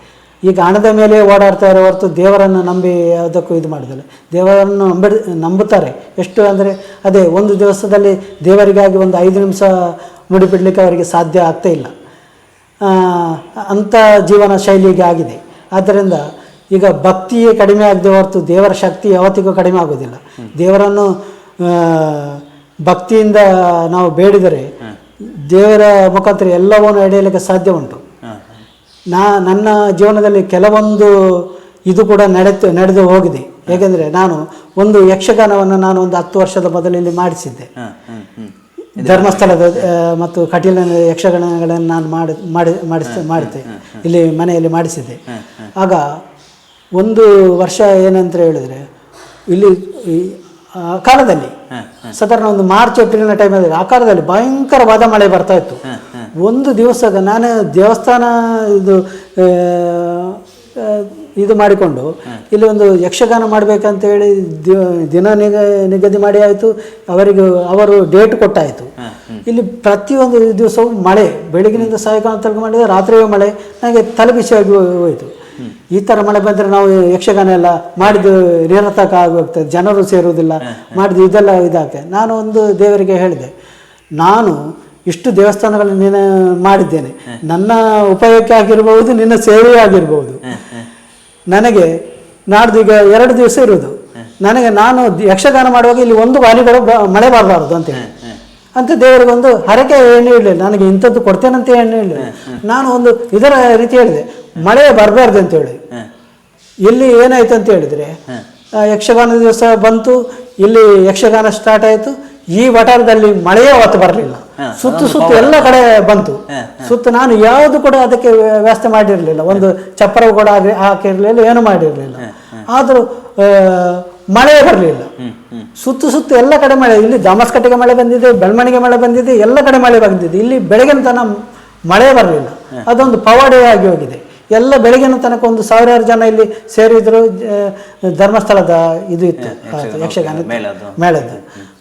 ಈಗ ಹಣದ ಮೇಲೆ ಓಡಾಡ್ತಾರೆ ಹೊರತು ದೇವರನ್ನು ನಂಬಿ ಅದಕ್ಕೂ ಇದು ಮಾಡೋದಿಲ್ಲ. ದೇವರನ್ನು ನಂಬಿ, ನಂಬುತ್ತಾರೆ. ಎಷ್ಟು ಅಂದರೆ ಅದೇ ಒಂದು ದಿವಸದಲ್ಲಿ ದೇವರಿಗಾಗಿ ಒಂದು ಐದು ನಿಮಿಷ ಮುಡಿಬಿಡಲಿಕ್ಕೆ ಅವರಿಗೆ ಸಾಧ್ಯ ಆಗ್ತಾ ಇಲ್ಲ. ಅಂಥ ಜೀವನ ಶೈಲಿಗೆ ಆಗಿದೆ. ಆದ್ದರಿಂದ ಈಗ ಭಕ್ತಿಯೇ ಕಡಿಮೆ ಆಗದೆ ಹೊರತು ದೇವರ ಶಕ್ತಿ ಯಾವತ್ತಿಗೂ ಕಡಿಮೆ ಆಗೋದಿಲ್ಲ. ದೇವರನ್ನು ಭಕ್ತಿಯಿಂದ ನಾವು ಬೇಡಿದರೆ ದೇವರ ಮುಖಾಂತರ ಎಲ್ಲವನ್ನು ನಡೆಯಲಿಕ್ಕೆ ಸಾಧ್ಯ ಉಂಟು. ನಾ ನನ್ನ ಜೀವನದಲ್ಲಿ ಕೆಲವೊಂದು ಇದು ಕೂಡ ನಡೆದು ನಡೆದು ಹೋಗಿದೆ. ಏಕೆಂದರೆ ನಾನು ಒಂದು ಯಕ್ಷಗಾನವನ್ನು ನಾನು ಒಂದು ಹತ್ತು ವರ್ಷದ ಮೊದಲಲ್ಲಿ ಮಾಡಿಸಿದ್ದೆ. ಧರ್ಮಸ್ಥಳದ ಮತ್ತು ಕಟೀಲ ಯಕ್ಷಗಾನಗಳನ್ನು ನಾನು ಮಾಡಿ ಮಾಡಿ ಮಾಡಿಸ್ ಮಾಡಿದ್ದೆ. ಇಲ್ಲಿ ಮನೆಯಲ್ಲಿ ಮಾಡಿಸಿದ್ದೆ. ಆಗ ಒಂದು ವರ್ಷ ಏನಂತ ಹೇಳಿದರೆ ಇಲ್ಲಿ ಕಾಲದಲ್ಲಿ. ಸಾಧಾರಣ ಒಂದು ಮಾರ್ಚ್ ಏಪ್ರಿಲ್ನ ಟೈಮಲ್ಲಿ ಆ ಕಾಲದಲ್ಲಿ ಭಯಂಕರವಾದ ಮಳೆ ಬರ್ತಾ ಇತ್ತು. ಒಂದು ದಿವಸ ನಾನು ದೇವಸ್ಥಾನ ಇದು ಇದು ಮಾಡಿಕೊಂಡು ಇಲ್ಲಿ ಒಂದು ಯಕ್ಷಗಾನ ಮಾಡಬೇಕಂತ ಹೇಳಿ ದಿನ ನಿಗ ನಿಗದಿ ಮಾಡಿ ಆಯಿತು. ಅವರಿಗೆ ಅವರು ಡೇಟ್ ಕೊಟ್ಟಾಯಿತು. ಇಲ್ಲಿ ಪ್ರತಿಯೊಂದು ದಿವಸವೂ ಮಳೆ. ಬೆಳಗಿನಿಂದ ಸಾಯಂಕಾಲ ತನಕ ಮಾಡಿದರೆ ರಾತ್ರಿಯೂ ಮಳೆ. ನನಗೆ ತಲೆಬಿಸಿಯಾಗಿ ಹೋಯಿತು. ಈ ಥರ ಮಳೆ ಬಂದರೆ ನಾವು ಯಕ್ಷಗಾನ ಎಲ್ಲ ಮಾಡಿದ್ದು ನಿರರ್ಥಕ ಆಗೋಗ್ತದೆ ಜನರು ಸೇರುವುದಿಲ್ಲ ಮಾಡಿದ್ದು ಇದೆಲ್ಲ ಇದಾಗ್ತದೆ. ನಾನು ಒಂದು ದೇವರಿಗೆ ಹೇಳಿದೆ ನಾನು ಇಷ್ಟು ದೇವಸ್ಥಾನಗಳನ್ನು ನೀನು ಮಾಡಿದ್ದೇನೆ ನನ್ನ ಉಪಯೋಗಕ್ಕೆ ಆಗಿರ್ಬೋದು ನಿನ್ನ ಸೇವೆ ಆಗಿರ್ಬೋದು. ನನಗೆ ನಾಡ್ದು ಈಗ ಎರಡು ದಿವಸ ಇರುವುದು. ನನಗೆ ನಾನು ಯಕ್ಷಗಾನ ಮಾಡುವಾಗ ಇಲ್ಲಿ ಒಂದು ಬಾಲಿಗಳು ಬ- ಮಳೆ ಬರಬಾರ್ದು ಅಂತೇಳಿ ಅಂತ ದೇವರಿಗೊಂದು ಹರಕೆ ಏನು ಹೇಳಲಿಲ್ಲ ನನಗೆ ಇಂಥದ್ದು ಕೊಡ್ತೇನಂತ ಏನು ಹೇಳಲಿಲ್ಲ ನಾನು ಒಂದು ಇದರ ರೀತಿ ಹೇಳಿದೆ ಮಳೆ ಬರಬಾರ್ದು ಅಂತೇಳಿ ಇಲ್ಲಿ ಏನಾಯ್ತು ಅಂತ ಹೇಳಿದ್ರೆ ಯಕ್ಷಗಾನ ದಿವಸ ಬಂತು ಇಲ್ಲಿ ಯಕ್ಷಗಾನ ಸ್ಟಾರ್ಟ್ ಆಯಿತು ಈ ವಠಾರದಲ್ಲಿ ಮಳೆಯೇ ಅವತ್ತು ಬರಲಿಲ್ಲ. ಸುತ್ತು ಸುತ್ತು ಎಲ್ಲ ಕಡೆ ಬಂತು. ಸುತ್ತು ನಾನು ಯಾವುದು ಕೂಡ ಅದಕ್ಕೆ ವ್ಯ- ವ್ಯವಸ್ಥೆ ಮಾಡಿರಲಿಲ್ಲ. ಒಂದು ಚಪ್ಪರ ಕೂಡ ಆಗಿ ಹಾಕಿರಲಿಲ್ಲ ಏನು ಮಾಡಿರಲಿಲ್ಲ. ಆದರೂ ಮಳೆ ಬರಲಿಲ್ಲ. ಸುತ್ತು ಸುತ್ತು ಎಲ್ಲ ಕಡೆ ಮಳೆ ಇಲ್ಲಿ ದಾಮಸ್ಕಟ್ಟೆಗೆ ಮಳೆ ಬಂದಿದೆ ಬೆಳ್ಮಣಿಗೆ ಮಳೆ ಬಂದಿದೆ ಎಲ್ಲ ಕಡೆ ಮಳೆ ಬಂದಿದೆ. ಇಲ್ಲಿ ಬೆಳಗಿನ ತನ ಮಳೆ ಬರಲಿಲ್ಲ. ಅದೊಂದು ಪವಾಡೆಯಾಗಿ ಹೋಗಿದೆ. ಎಲ್ಲ ಬೆಳಗಿನ ತನಕ ಒಂದು ಸಾವಿರಾರು ಜನ ಇಲ್ಲಿ ಸೇರಿದ್ರು ಧರ್ಮಸ್ಥಳದ ಇದು ಇತ್ತು ಯಕ್ಷಗಾನ. ಮೇಳದ್ದು.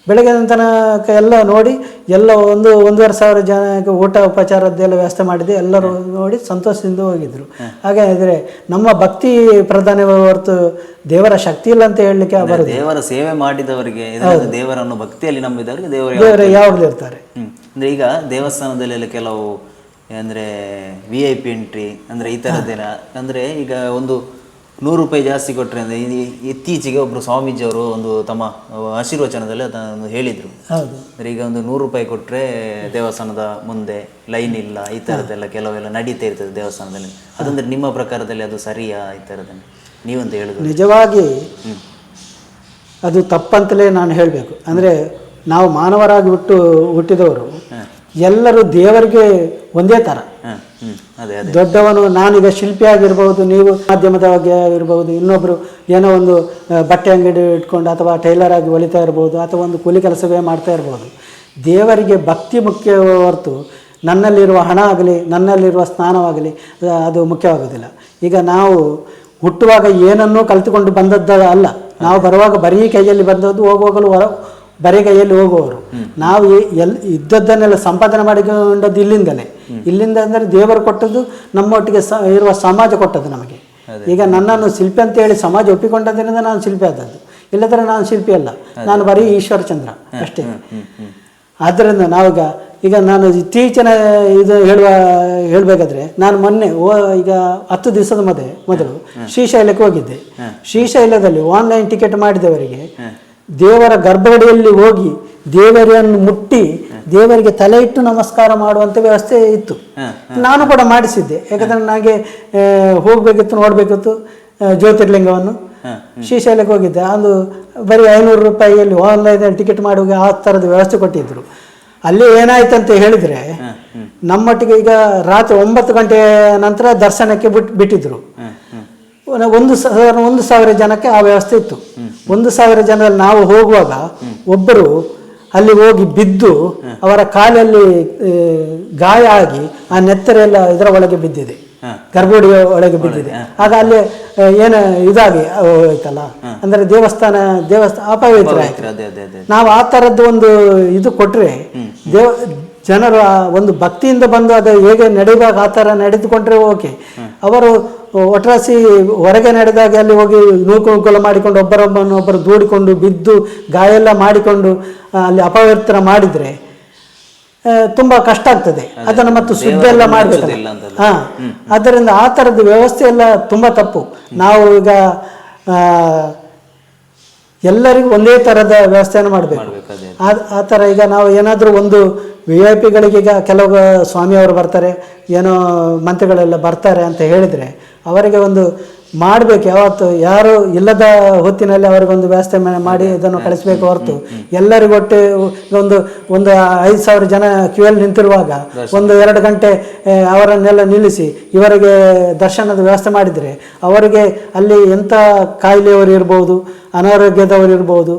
ಬೆಳಗಿನ ತನಕ ಎಲ್ಲ ನೋಡಿ ಎಲ್ಲ ಒಂದು ಒಂದೂವರೆ ಸಾವಿರ ಜನಕ್ಕೆ ಊಟ ಉಪಚಾರದ್ದೆಲ್ಲ ವ್ಯವಸ್ಥೆ ಮಾಡಿದೆ. ಎಲ್ಲರೂ ನೋಡಿ ಸಂತೋಷದಿಂದ ಹೋಗಿದ್ರು. ಹಾಗಾದರೆ ನಮ್ಮ ಭಕ್ತಿ ಪ್ರಧಾನ ಹೊರತು ದೇವರ ಶಕ್ತಿ ಇಲ್ಲ ಅಂತ ಹೇಳಲಿಕ್ಕೆ ಬರುತ್ತೆ ದೇವರ ಸೇವೆ ಮಾಡಿದವರಿಗೆ ದೇವರನ್ನು ಭಕ್ತಿಯಲ್ಲಿ ನಂಬಿದವರಿಗೆ ದೇವರು ದೇವರು ಯಾವಾಗಲೂ ಇರ್ತಾರೆ? ಅಂದರೆ ಅಂದ್ರೆ ಈಗ ದೇವಸ್ಥಾನದಲ್ಲೆಲ್ಲ ಕೆಲವು ಅಂದ್ರೆ ವಿ ಐ ಪಿ ಎಂಟ್ರಿ ಅಂದರೆ ಈ ಥರದ್ದೆಲ್ಲ ಅಂದರೆ ಈಗ ಒಂದು ನೂರು ರೂಪಾಯಿ ಜಾಸ್ತಿ ಕೊಟ್ಟರೆ ಅಂದರೆ ಇತ್ತೀಚೆಗೆ ಒಬ್ಬರು ಸ್ವಾಮೀಜಿಯವರು ಒಂದು ತಮ್ಮ ಆಶೀರ್ವಚನದಲ್ಲಿ ಅದನ್ನು ಹೇಳಿದರು. ಅಂದರೆ ಅಂದ್ರೆ ಈಗ ಒಂದು ನೂರು ರೂಪಾಯಿ ಕೊಟ್ಟರೆ ದೇವಸ್ಥಾನದ ಮುಂದೆ ಲೈನ್ ಇಲ್ಲ ಈ ಥರದ್ದೆಲ್ಲ ಕೆಲವೆಲ್ಲ ನಡೀತಾ ಇರ್ತದೆ ದೇವಸ್ಥಾನದಲ್ಲಿ. ಅದಂದರೆ ನಿಮ್ಮ ಪ್ರಕಾರದಲ್ಲಿ ಅದು ಸರಿಯಾ ಈ ಥರದನ್ನು ನೀವಂತ ಹೇಳಿದ್ರು ನಿಜವಾಗಿ ಅದು ತಪ್ಪಂತಲೇ ನಾನು ಹೇಳಬೇಕು. ಅಂದರೆ ನಾವು ಮಾನವರಾಗಿ ಹುಟ್ಟು ಹುಟ್ಟಿದವರು ಎಲ್ಲರೂ ದೇವರಿಗೆ ಒಂದೇ ಥರ ದೊಡ್ಡವನು ನಾನೀಗ ಶಿಲ್ಪಿಯಾಗಿರ್ಬೋದು ನೀವು ಮಾಧ್ಯಮದ ಬಗ್ಗೆ ಆಗಿರ್ಬೋದು ಇನ್ನೊಬ್ಬರು ಏನೋ ಒಂದು ಬಟ್ಟೆ ಅಂಗಡಿ ಇಟ್ಕೊಂಡು ಅಥವಾ ಟೈಲರ್ ಆಗಿ ಹೊಲಿತಾ ಇರ್ಬೋದು ಅಥವಾ ಒಂದು ಕೂಲಿ ಕೆಲಸವೇ ಮಾಡ್ತಾ ಇರ್ಬೋದು. ದೇವರಿಗೆ ಭಕ್ತಿ ಮುಖ್ಯ ಹೊರತು ನನ್ನಲ್ಲಿರುವ ಹಣ ಆಗಲಿ ನನ್ನಲ್ಲಿರುವ ಸ್ನಾನವಾಗಲಿ ಅದು ಮುಖ್ಯವಾಗೋದಿಲ್ಲ ಈಗ ನಾವು ಹುಟ್ಟುವಾಗ ಏನನ್ನೂ ಕಲಿತುಕೊಂಡು ಬಂದದ್ದ ಅಲ್ಲ ನಾವು ಬರುವಾಗ ಬರೀ ಕೈಯಲ್ಲಿ ಬಂದದ್ದು ಹೋಗುವಾಗಲೂ ಹೊರ ಬರೀ ಕೈಯಲ್ಲಿ ಹೋಗುವವರು. ನಾವು ಎಲ್ ಇದ್ದದ್ದನ್ನೆಲ್ಲ ಸಂಪಾದನೆ ಮಾಡಿಕೊಂಡದ್ದು ಇಲ್ಲಿಂದಲೇ ಇಲ್ಲಿಂದ ಅಂದರೆ ದೇವರು ಕೊಟ್ಟದ್ದು ನಮ್ಮೊಟ್ಟಿಗೆ ಸ ಇರುವ ಸಮಾಜ ಕೊಟ್ಟದ್ದು ನಮಗೆ. ಈಗ ನನ್ನನ್ನು ಶಿಲ್ಪಿ ಅಂತ ಹೇಳಿ ಸಮಾಜ ಒಪ್ಪಿಕೊಂಡದ್ದರಿಂದ ನಾನು ಶಿಲ್ಪಿ ಆದದ್ದು. ಇಲ್ಲದ್ರೆ ನಾನು ಶಿಲ್ಪಿ ಅಲ್ಲ. ನಾನು ಬರೀ ಈಶ್ವರಚಂದ್ರ ಅಷ್ಟೇ. ಆದ್ದರಿಂದ ನಾವೀಗ ಈಗ ನಾನು ಇತ್ತೀಚಿನ ಇದು ಹೇಳುವ ಹೇಳಬೇಕಾದ್ರೆ ನಾನು ಮೊನ್ನೆ ಓ ಈಗ ಹತ್ತು ದಿವಸದ ಮೊದಲೇ ಮೊದಲು ಶ್ರೀಶೈಲಕ್ಕೆ ಹೋಗಿದ್ದೆ. ಶ್ರೀಶೈಲದಲ್ಲಿ ಆನ್ಲೈನ್ ಟಿಕೆಟ್ ಮಾಡಿದವರಿಗೆ ದೇವರ ಗರ್ಭಗಡಿಯಲ್ಲಿ ಹೋಗಿ ದೇವರನ್ನು ಮುಟ್ಟಿ ದೇವರಿಗೆ ತಲೆ ಇಟ್ಟು ನಮಸ್ಕಾರ ಮಾಡುವಂಥ ವ್ಯವಸ್ಥೆ ಇತ್ತು. ನಾನು ಕೂಡ ಮಾಡಿಸಿದ್ದೆ. ಯಾಕಂದ್ರೆ ನನಗೆ ಹೋಗಬೇಕಿತ್ತು ಹೋಗ್ಬೇಕಿತ್ತು ನೋಡಬೇಕಿತ್ತು ಜ್ಯೋತಿರ್ಲಿಂಗವನ್ನು. ಶ್ರೀಶೈಲಕ್ಕೆ ಹೋಗಿದ್ದೆ. ಅದು ಬರೀ ಐನೂರು ರೂಪಾಯಿಯಲ್ಲಿ ಆನ್ಲೈನ್ ಟಿಕೆಟ್ ಮಾಡುವಾಗ ಆ ಥರದ ವ್ಯವಸ್ಥೆ ಕೊಟ್ಟಿದ್ದರು ಅಲ್ಲಿ ಏನಾಯ್ತು ಅಂತ ಹೇಳಿದರೆ ನಮ್ಮೊಟ್ಟಿಗೆ ಈಗ ರಾತ್ರಿ ಒಂಬತ್ತು ಗಂಟೆ ನಂತರ ದರ್ಶನಕ್ಕೆ ಬಿಟ್ಟು ಬಿಟ್ಟಿದ್ರು. ಒಂದು- ಸಾಧಾರಣ ಸಾವಿರ ಒಂದು ಸಾವಿರ ಜನಕ್ಕೆ ಆ ವ್ಯವಸ್ಥೆ ಇತ್ತು. ಒಂದು ಸಾವಿರ ಜನರಲ್ಲಿ ನಾವು ಹೋಗುವಾಗ ಒಬ್ಬರು ಅಲ್ಲಿ ಹೋಗಿ ಬಿದ್ದು ಅವರ ಕಾಲಲ್ಲಿ ಗಾಯ ಆಗಿ ಆ ನೆತ್ತರೆಲ್ಲ ಇದರ ಒಳಗೆ ಬಿದ್ದಿದೆ. ಗರ್ಭಗುಡಿಯ ಒಳಗೆ ಬಿದ್ದಿದೆ. ಆಗ ಅಲ್ಲಿ ಏನು ಇದಾಗಿ ಹೋಯ್ತಲ್ಲ? ಅಂದ್ರೆ ದೇವಸ್ಥಾನ ದೇವಸ್ಥಾನ ಅಪವಿತ್ರ ಆಯ್ತು. ನಾವು ಆ ಥರದ್ದು ಒಂದು ಇದು ಕೊಟ್ರೆ ದೇವ ಜನರು ಒಂದು ಭಕ್ತಿಯಿಂದ ಬಂದು ಅದು ಹೇಗೆ ನಡೆಯುವಾಗ ಆ ಥರ ನಡೆದುಕೊಂಡ್ರೆ ಓಕೆ. ಅವರು ಒಟ್ರಾಸಿ ಹೊರಗೆ ನಡೆದಾಗ ಅಲ್ಲಿ ಹೋಗಿ ನೂಕು ನೂಕುನುಕುಲ ಮಾಡಿಕೊಂಡು ಒಬ್ಬರೊಬ್ಬನ್ನು ಒಬ್ಬರು ದೂಡಿಕೊಂಡು ಬಿದ್ದು ಗಾಯ ಎಲ್ಲ ಮಾಡಿಕೊಂಡು ಅಲ್ಲಿ ಅಪವಿತ್ರ ಮಾಡಿದರೆ ತುಂಬ ಕಷ್ಟ ಆಗ್ತದೆ. ಅದನ್ನು ಮತ್ತು ಶುದ್ಧ ಎಲ್ಲ ಮಾಡಬೇಕು ಹಾಂ. ಆದ್ದರಿಂದ ಆ ಥರದ ವ್ಯವಸ್ಥೆ ಎಲ್ಲ ತುಂಬ ತಪ್ಪು. ನಾವು ಈಗ ಎಲ್ಲರಿಗೂ ಒಂದೇ ಥರದ ವ್ಯವಸ್ಥೆಯನ್ನು ಮಾಡಬೇಕು. ಆ ಥರ ಈಗ ನಾವು ಏನಾದರೂ ಒಂದು ವಿ ಐ ಪಿಗಳಿಗೆ ಈಗ ಕೆಲವು ಸ್ವಾಮಿಯವರು ಬರ್ತಾರೆ ಏನೋ ಮಂತ್ರಿಗಳೆಲ್ಲ ಬರ್ತಾರೆ ಅಂತ ಹೇಳಿದರೆ ಅವರಿಗೆ ಒಂದು ಮಾಡಬೇಕು. ಯಾವತ್ತು ಯಾರು ಇಲ್ಲದ ಹೊತ್ತಿನಲ್ಲಿ ಅವರಿಗೊಂದು ವ್ಯವಸ್ಥೆ ಮಾಡಿ ಇದನ್ನು ಕಳಿಸ್ಬೇಕು ಹೊರತು. ಎಲ್ಲರಿಗೂ ಒಟ್ಟು ಒಂದು ಒಂದು ಐದು ಸಾವಿರ ಜನ ಕ್ಯೂ ಅಲ್ಲಿ ನಿಂತಿರುವಾಗ ಒಂದು ಎರಡು ಗಂಟೆ ಅವರನ್ನೆಲ್ಲ ನಿಲ್ಲಿಸಿ ಇವರಿಗೆ ದರ್ಶನದ ವ್ಯವಸ್ಥೆ ಮಾಡಿದರೆ ಅವರಿಗೆ ಅಲ್ಲಿ ಎಂಥ ಕಾಯಿಲೆಯವರು ಇರ್ಬೋದು ಅನಾರೋಗ್ಯದವರು ಇರ್ಬೋದು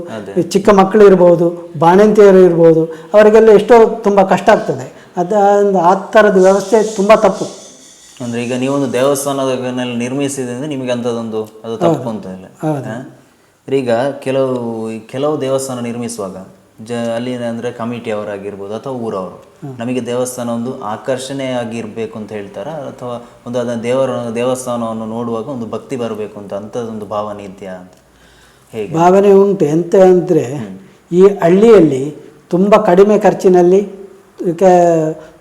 ಚಿಕ್ಕ ಮಕ್ಕಳು ಇರ್ಬೋದು ಬಾಣಂತಿಯರು ಇರ್ಬೋದು ಅವರಿಗೆಲ್ಲ ಎಷ್ಟೋ ತುಂಬ ಕಷ್ಟ ಆಗ್ತದೆ. ಅದು ಆ ಥರದ ವ್ಯವಸ್ಥೆ ತುಂಬ ತಪ್ಪು. ಅಂದ್ರೆ ಈಗ ನೀವೊಂದು ದೇವಸ್ಥಾನದಲ್ಲಿ ನಿರ್ಮಿಸಿದೆ ಅಂದ್ರೆ ನಿಮಗೆ ಅಂತದೊಂದು ಅದು ತಪ್ಪು ಅಂತ ಇಲ್ಲ? ಈಗ ಕೆಲವು ಕೆಲವು ದೇವಸ್ಥಾನ ನಿರ್ಮಿಸುವಾಗ ಜ ಅಲ್ಲಿ ಅಂದ್ರೆ ಕಮಿಟಿ ಅವರಾಗಿರ್ಬೋದು ಅಥವಾ ಊರವರು ನಮಗೆ ದೇವಸ್ಥಾನ ಒಂದು ಆಕರ್ಷಣೆ ಆಗಿರ್ಬೇಕು ಅಂತ ಹೇಳ್ತಾರ? ಅಥವಾ ಒಂದು ಅದನ್ನ ದೇವರ ದೇವಸ್ಥಾನವನ್ನು ನೋಡುವಾಗ ಒಂದು ಭಕ್ತಿ ಬರಬೇಕು ಅಂತ ಅಂಥದ್ದೊಂದು ಭಾವನೆ ಇದೆಯಾ ಅಂತ? ಹೇಗೆ? ಭಾವನೆ ಉಂಟು. ಎಂತ ಅಂದರೆ ಈ ಹಳ್ಳಿಯಲ್ಲಿ ತುಂಬ ಕಡಿಮೆ ಖರ್ಚಿನಲ್ಲಿ ಕೆ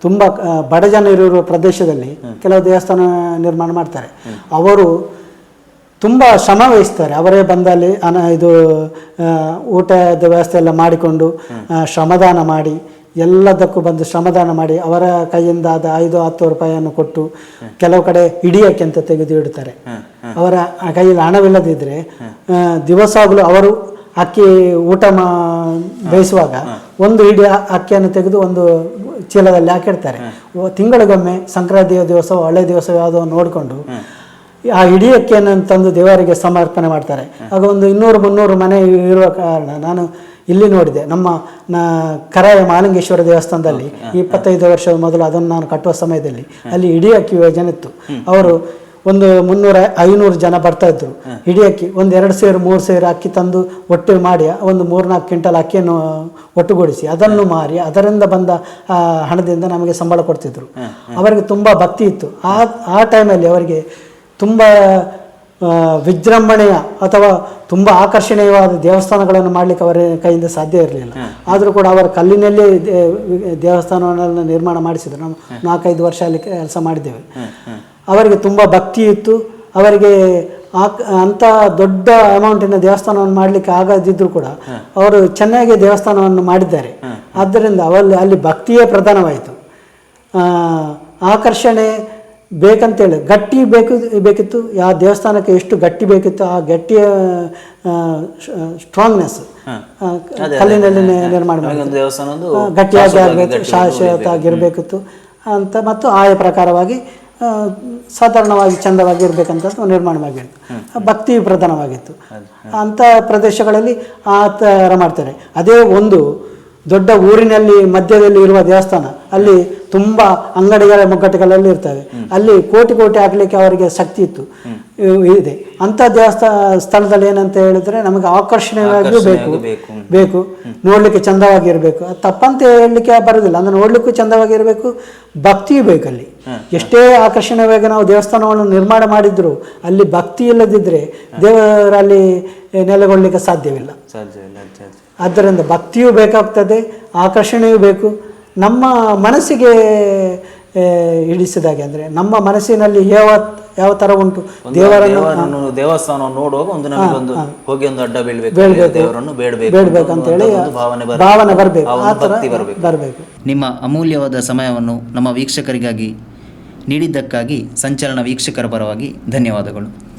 ತುಂಬ ಬಡ ಜನ ಇರುವ ಪ್ರದೇಶದಲ್ಲಿ ಕೆಲವು ದೇವಸ್ಥಾನ ನಿರ್ಮಾಣ ಮಾಡ್ತಾರೆ. ಅವರು ತುಂಬ ಶ್ರಮ ವಹಿಸ್ತಾರೆ. ಅವರೇ ಬಂದಲ್ಲಿ ಅನ ಇದು ಊಟದ ವ್ಯವಸ್ಥೆ ಎಲ್ಲ ಮಾಡಿಕೊಂಡು ಶ್ರಮದಾನ ಮಾಡಿ ಎಲ್ಲದಕ್ಕೂ ಬಂದು ಶ್ರಮದಾನ ಮಾಡಿ ಅವರ ಕೈಯಿಂದ ಆದ ಐದು ಹತ್ತು ರೂಪಾಯಿಯನ್ನು ಕೊಟ್ಟು ಕೆಲವು ಕಡೆ ಹಿಡಿಯಕ್ಕೆ ಅಂತ ತೆಗೆದು ಇಡ್ತಾರೆ. ಅವರ ಕೈಯಲ್ಲಿ ಹಣವಿಲ್ಲದಿದ್ದರೆ ಆ, ದಿವಸಾಗಲೂ ಅವರು ಅಕ್ಕಿ ಊಟ ಮಾ ಬೇಯಿಸುವಾಗ ಒಂದು ಇಡೀ ಅಕ್ಕಿಯನ್ನು ತೆಗೆದು ಒಂದು ಚೀಲದಲ್ಲಿ ಹಾಕಿಡ್ತಾರೆ. ತಿಂಗಳಿಗೊಮ್ಮೆ ಸಂಕ್ರಾಂತಿಯ ದಿವಸ ಹಳೆ ದಿವಸ ಯಾವುದೋ ನೋಡಿಕೊಂಡು ಆ ಇಡೀ ಅಕ್ಕಿಯನ್ನು ತಂದು ದೇವರಿಗೆ ಸಮರ್ಪಣೆ ಮಾಡ್ತಾರೆ. ಆಗ ಒಂದು ಇನ್ನೂರು ಮುನ್ನೂರು ಮನೆ ಇರುವ ಕಾರಣ ನಾನು ಇಲ್ಲಿ ನೋಡಿದೆ. ನಮ್ಮ ನ ಕರಾಯ ಮಾಲಿಂಗೇಶ್ವರ ದೇವಸ್ಥಾನದಲ್ಲಿ ಇಪ್ಪತ್ತೈದು ವರ್ಷದ ಮೊದಲು ಅದನ್ನು ನಾನು ಕಟ್ಟುವ ಸಮಯದಲ್ಲಿ ಅಲ್ಲಿ ಇಡೀ ಅಕ್ಕಿ ಯೋಜನೆ ಇತ್ತು. ಅವರು ಒಂದು ಮುನ್ನೂರ ಐನೂರು ಜನ ಬರ್ತಾ ಇದ್ರು. ಇಡೀ ಅಕ್ಕಿ ಒಂದು ಎರಡು ಸೇರು ಮೂರು ಸೇರು ಅಕ್ಕಿ ತಂದು ಒಟ್ಟು ಮಾಡಿ ಒಂದು ಮೂರ್ನಾಲ್ಕು ಕ್ವಿಂಟಲ್ ಅಕ್ಕಿಯನ್ನು ಒಟ್ಟುಗೂಡಿಸಿ. ಅದನ್ನು ಮಾರಿ ಅದರಿಂದ ಬಂದ ಆ, ಹಣದಿಂದ ನಮಗೆ ಸಂಬಳ ಕೊಡ್ತಿದ್ರು. ಅವರಿಗೆ ತುಂಬ ಭಕ್ತಿ ಇತ್ತು. ಆ ಆ ಟೈಮಲ್ಲಿ ಅವರಿಗೆ ತುಂಬ ವಿಜೃಂಭಣೆಯ ಅಥವಾ ತುಂಬ ಆಕರ್ಷಣೀಯವಾದ ದೇವಸ್ಥಾನಗಳನ್ನು ಮಾಡಲಿಕ್ಕೆ ಅವರ ಕೈಯಿಂದ ಸಾಧ್ಯ ಇರಲಿಲ್ಲ. ಆದರೂ ಕೂಡ ಅವರ ಕಲ್ಲಿನಲ್ಲೇ ದೇವಸ್ಥಾನವನ್ನು ನಿರ್ಮಾಣ ಮಾಡಿಸಿದ್ರು. ನಾವು ನಾಲ್ಕೈದು ವರ್ಷ ಅಲ್ಲಿ ಕೆಲಸ ಮಾಡಿದ್ದೇವೆ. ಅವರಿಗೆ ತುಂಬ ಭಕ್ತಿ ಇತ್ತು. ಅವರಿಗೆ ಆ ಅಂಥ ದೊಡ್ಡ ಅಮೌಂಟಿನ ದೇವಸ್ಥಾನವನ್ನು ಮಾಡಲಿಕ್ಕೆ ಆಗದಿದ್ದರೂ ಕೂಡ ಅವರು ಚೆನ್ನಾಗಿ ದೇವಸ್ಥಾನವನ್ನು ಮಾಡಿದ್ದಾರೆ. ಆದ್ದರಿಂದ ಅವಲ್ಲಿ ಅಲ್ಲಿ ಭಕ್ತಿಯೇ ಪ್ರಧಾನವಾಯಿತು. ಆ, ಆಕರ್ಷಣೆ ಬೇಕಂತೇಳಿ ಗಟ್ಟಿ ಬೇಕು ಬೇಕಿತ್ತು ಯಾವ ದೇವಸ್ಥಾನಕ್ಕೆ ಎಷ್ಟು ಗಟ್ಟಿ ಬೇಕಿತ್ತು ಆ ಗಟ್ಟಿಯ ಸ್ಟ್ರಾಂಗ್ನೆಸ್ ಕಲ್ಲಿನಲ್ಲಿ ನಿರ್ಮಾಣ ಗಟ್ಟಿಯಾಗಿ ಆಗಬೇಕು ಶಾಶ್ವತ ಆಗಿರಬೇಕಿತ್ತು ಅಂತ ಮತ್ತು ಆಯಾ ಪ್ರಕಾರವಾಗಿ ಸಾಧಾರಣವಾಗಿ ಚಂದವಾಗಿ ಇರಬೇಕಂತ ನಿರ್ಮಾಣ ಮಾಡಬೇಕು ಭಕ್ತಿ ಪ್ರಧಾನವಾಗಿತ್ತು ಅಂಥ ಪ್ರದೇಶಗಳಲ್ಲಿ ಆ ಥರ ಮಾಡ್ತಾರೆ. ಅದೇ ಒಂದು ದೊಡ್ಡ ಊರಿನಲ್ಲಿ ಮಧ್ಯದಲ್ಲಿ ಇರುವ ದೇವಸ್ಥಾನ. ಅಲ್ಲಿ ತುಂಬ ಅಂಗಡಿಗಳ ಮುಗ್ಗಟ್ಟುಗಳಲ್ಲಿ ಇರ್ತವೆ. ಅಲ್ಲಿ ಕೋಟಿ ಕೋಟಿ ಹಾಕ್ಲಿಕ್ಕೆ ಅವರಿಗೆ ಶಕ್ತಿ ಇತ್ತು. ಇದೆ. ಅಂತ ದೇವಸ್ಥಾನ ಸ್ಥಳದಲ್ಲಿ ಏನಂತ ಹೇಳಿದ್ರೆ ನಮಗೆ ಆಕರ್ಷಣೀಯವಾಗಿಯೂ ಬೇಕು. ಬೇಕು. ನೋಡ್ಲಿಕ್ಕೆ ಚಂದವಾಗಿರಬೇಕು. ಅದು ತಪ್ಪಂತ ಹೇಳಲಿಕ್ಕೆ ಬರೋದಿಲ್ಲ. ಅಂದ್ರೆ ನೋಡ್ಲಿಕ್ಕೂ ಚಂದವಾಗಿರಬೇಕು ಭಕ್ತಿಯೂ ಅಲ್ಲಿ. ಎಷ್ಟೇ ಆಕರ್ಷಣೀಯವಾಗಿ ನಾವು ದೇವಸ್ಥಾನವನ್ನು ನಿರ್ಮಾಣ ಮಾಡಿದ್ರು ಅಲ್ಲಿ ಭಕ್ತಿ ಇಲ್ಲದಿದ್ದರೆ ದೇವರಲ್ಲಿ ನೆಲೆಗೊಳ್ಳಲಿಕ್ಕೆ ಸಾಧ್ಯವಿಲ್ಲ. ಸಾಧ್ಯವಿಲ್ಲ. ಆದ್ದರಿಂದ ಭಕ್ತಿಯೂ ಬೇಕಾಗ್ತದೆ ಆಕರ್ಷಣೆಯೂ ಬೇಕು. ನಮ್ಮ ಮನಸ್ಸಿಗೆ ಹಿಡಿಸಿದಾಗೆ ಅಂದರೆ ನಮ್ಮ ಮನಸ್ಸಿನಲ್ಲಿ ಯಾವ ಯಾವ ಥರ ಉಂಟು? ದೇವರನ್ನು ದೇವಸ್ಥಾನ ದೇವಸ್ಥಾನವನ್ನು ನೋಡುವಾಗ ಒಂದು ನಮಗೆ ಒಂದು ಹೋಗಿ ಒಂದು ಅಡ್ಡ ಬೀಳ್ಬೇಕು. ದೇವರನ್ನು ಬೇಡಬೇಕು ಅಂತ ಹೇಳಿ ಭಾವನೆ ಬರ್ಬೇಕು. ಭಾವನೆ ಬರಬೇಕು. ಆ ಭಕ್ತಿ ಬರಬೇಕು. ಬರಬೇಕು. ನಿಮ್ಮ ಅಮೂಲ್ಯವಾದ ಸಮಯವನ್ನು ನಮ್ಮ ವೀಕ್ಷಕರಿಗಾಗಿ ನೀಡಿದ್ದಕ್ಕಾಗಿ ಸಂಚಲನ ವೀಕ್ಷಕರ ಪರವಾಗಿ ಧನ್ಯವಾದಗಳು.